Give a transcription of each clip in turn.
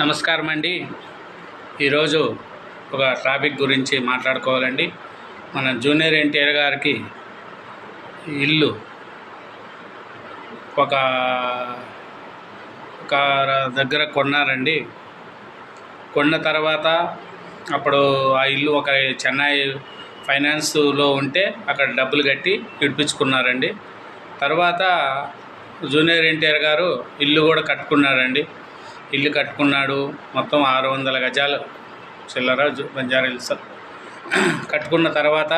నమస్కారం అండి ఈరోజు ఒక టాపిక్ గురించి మాట్లాడుకోవాలండి. మన జూనియర్ ఎన్టీఆర్ గారికి ఇల్లు ఒక ఒక దగ్గర కొన్నారండి. కొన్న తర్వాత అప్పుడు ఆ ఇల్లు ఒక చెన్నై ఫైనాన్స్లో ఉంటే అక్కడ డబ్బులు కట్టి విడిపించుకున్నారండి. తర్వాత జూనియర్ ఎన్టీఆర్ గారు ఇల్లు కూడా కట్టుకున్నారండి. ఇల్లు కట్టుకున్నాడు. మొత్తం ఆరు వందల గజాలు చిల్లర బంజారా హిల్స్. కట్టుకున్న తర్వాత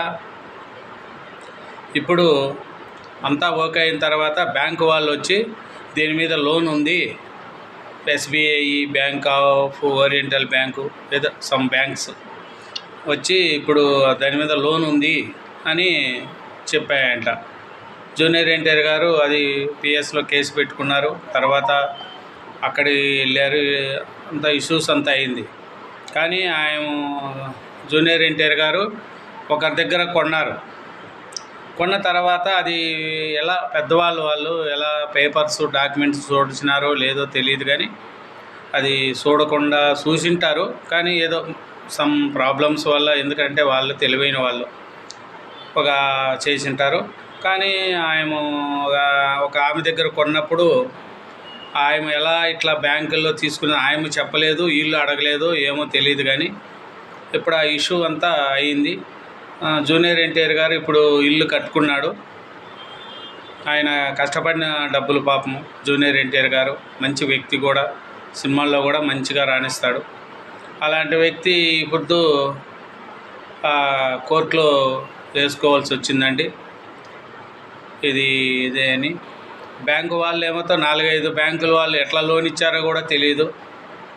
ఇప్పుడు అంతా ఓకే అయిన తర్వాత బ్యాంకు వాళ్ళు వచ్చి దీని మీద లోన్ ఉంది. SBI bank of oriental bank లేదా సమ్ బ్యాంక్స్ వచ్చి ఇప్పుడు దాని మీద లోన్ ఉంది అని చెప్పాయంట. జూనియర్ ఎన్టీఆర్ గారు అది పిఎస్లో కేసు పెట్టుకున్నారు. తర్వాత అక్కడికి వెళ్ళారు. అంత ఇష్యూస్ అంతా అయింది. కానీ ఆయన జూనియర్ ఎన్టీఆర్ గారు ఒకరి దగ్గర కొన్నారు. కొన్న తర్వాత అది ఎలా పెద్దవాళ్ళు వాళ్ళు ఎలా పేపర్స్ డాక్యుమెంట్స్ చూడచినారో లేదో తెలియదు కానీ అది చూడకుండా చూసింటారు. కానీ ఏదో సమ్ ప్రాబ్లమ్స్ వల్ల ఎందుకంటే వాళ్ళు తెలివైన వాళ్ళు ఒక చేసింటారు. కానీ ఆయన ఒక- ఒక ఆమె దగ్గర కొన్నప్పుడు ఆయన ఎలా ఇట్లా బ్యాంకుల్లో తీసుకుని ఆయన చెప్పలేదు వీళ్ళు అడగలేదు ఏమో తెలియదు కానీ ఇప్పుడు ఆ ఇష్యూ అంతా అయింది. జూనియర్ ఎన్టీఆర్ గారు ఇప్పుడు ఇల్లు కట్టుకున్నాడు. ఆయన కష్టపడిన డబ్బులు పాపం జూనియర్ ఎన్టీఆర్ గారు మంచి వ్యక్తి కూడా సినిమాల్లో కూడా మంచిగా రాణిస్తాడు. అలాంటి వ్యక్తి ఇప్పుడు కోర్టులో వేసుకోవాల్సి వచ్చిందండి. ఇది ఇదే అని బ్యాంకు వాళ్ళు ఏమో నాలుగైదు బ్యాంకుల వాళ్ళు ఎట్లా లోన్ ఇచ్చారో కూడా తెలియదు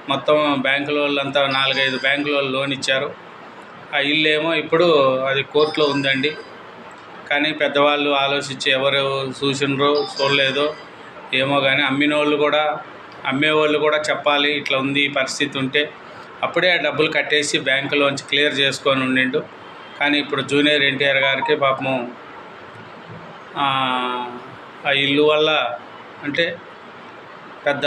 మొత్తం బ్యాంకుల వాళ్ళంతా నాలుగైదు బ్యాంకుల వాళ్ళు లోన్ ఇచ్చారు. ఆ ఇల్లు ఏమో ఇప్పుడు అది కోర్టులో ఉందండి. కానీ పెద్దవాళ్ళు ఆలోచించి ఎవరు చూసినరో చూడలేదో ఏమో కానీ అమ్మిన వాళ్ళు కూడా అమ్మేవాళ్ళు కూడా చెప్పాలి ఇట్లా ఉంది ఈ పరిస్థితి ఉంటే అప్పుడే ఆ డబ్బులు కట్టేసి బ్యాంకులోంచి క్లియర్ చేసుకొని ఉండిండు. కానీ ఇప్పుడు జూనియర్ ఎన్టీఆర్ గారికి పాపము ఆ ఇల్లు వల్ల అంటే పెద్ద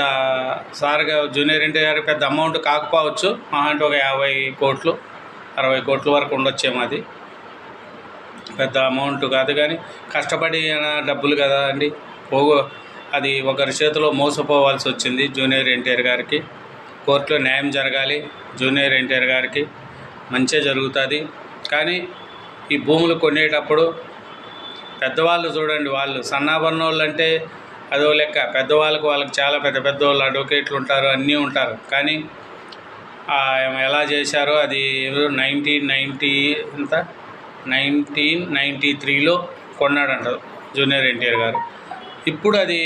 సార్గా జూనియర్ ఎన్టీఆర్ గారికి పెద్ద అమౌంట్ కాకపోవచ్చు. మహా అంటే ఒక యాభై కోట్లు అరవై కోట్ల వరకు ఉండొచ్చేమో అది. పెద్ద అమౌంట్ కాదు కానీ కష్టపడి డబ్బులు కదా అండి. పోగో అది ఒకరి చేతిలో మోసపోవాల్సి వచ్చింది జూనియర్ ఎన్టీఆర్ గారికి. కోర్టులో న్యాయం జరగాలి జూనియర్ ఎన్టీఆర్ గారికి. మంచిగా జరుగుతుంది. కానీ ఈ భూములు కొనేటప్పుడు పెద్దవాళ్ళు చూడండి వాళ్ళు సన్నాబన్న వాళ్ళు అంటే అదో లెక్క. పెద్దవాళ్ళకు వాళ్ళకి చాలా పెద్ద పెద్ద వాళ్ళు అడ్వకేట్లు ఉంటారు అన్నీ ఉంటారు. కానీ ఎలా చేశారో అది నైన్టీన్ నైంటీ ఎంత? నైన్టీన్ నైంటీ త్రీలో కొన్నాడంట జూనియర్ ఎన్టీఆర్ గారు. ఇప్పుడు అది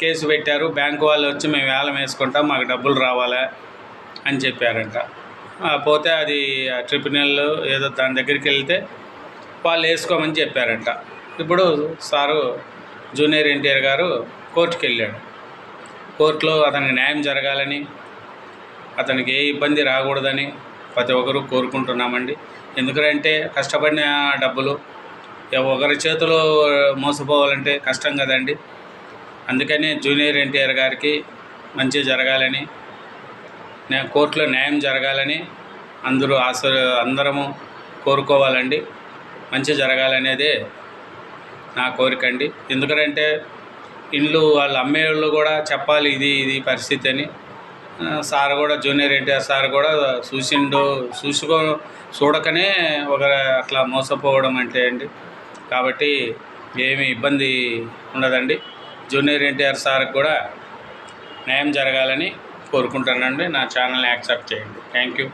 కేసు పెట్టారు బ్యాంకు వాళ్ళు వచ్చి మేము వేలం వేసుకుంటాం మాకు డబ్బులు రావాలా అని చెప్పారంట. పోతే అది ట్రిబ్యునల్ ఏదో దాని దగ్గరికి వెళ్తే వాళ్ళు వేసుకోమని చెప్పారంట. ఇప్పుడు సారు జూనియర్ ఎన్టీఆర్ గారు కోర్టుకి వెళ్ళాడు కోర్టులో అతనికి న్యాయం జరగాలని అతనికి ఏ ఇబ్బంది రాకూడదని ప్రతి ఒక్కరూ కోరుకుంటున్నామండి. ఎందుకంటే కష్టపడిన డబ్బులు ఒకరి చేతిలో మోసపోవాలంటే కష్టం కదండి. అందుకని జూనియర్ ఎన్టీఆర్ గారికి మంచి జరగాలని నేను కోర్టులో న్యాయం జరగాలని అందరూ ఆశ అందరము కోరుకోవాలండి. మంచి జరగాలనేదే నా కోరిక అండి. ఎందుకంటే ఇల్లు వాళ్ళు అమ్మేవాళ్ళు కూడా చెప్పాలి ఇది ఇది పరిస్థితి అని. సార్ కూడా జూనియర్ ఎన్టీఆర్ సార్ కూడా చూసిండు చూసుకో చూడకనే ఒక అట్లా మోసపోవడం అంటే అండి. కాబట్టి ఏమీ ఇబ్బంది ఉండదండి. జూనియర్ ఎన్టీఆర్ సార్కి కూడా న్యాయం జరగాలని కోరుకుంటానండి నా ఛానల్ని యాక్సెప్ట్ చేయండి. Thank you.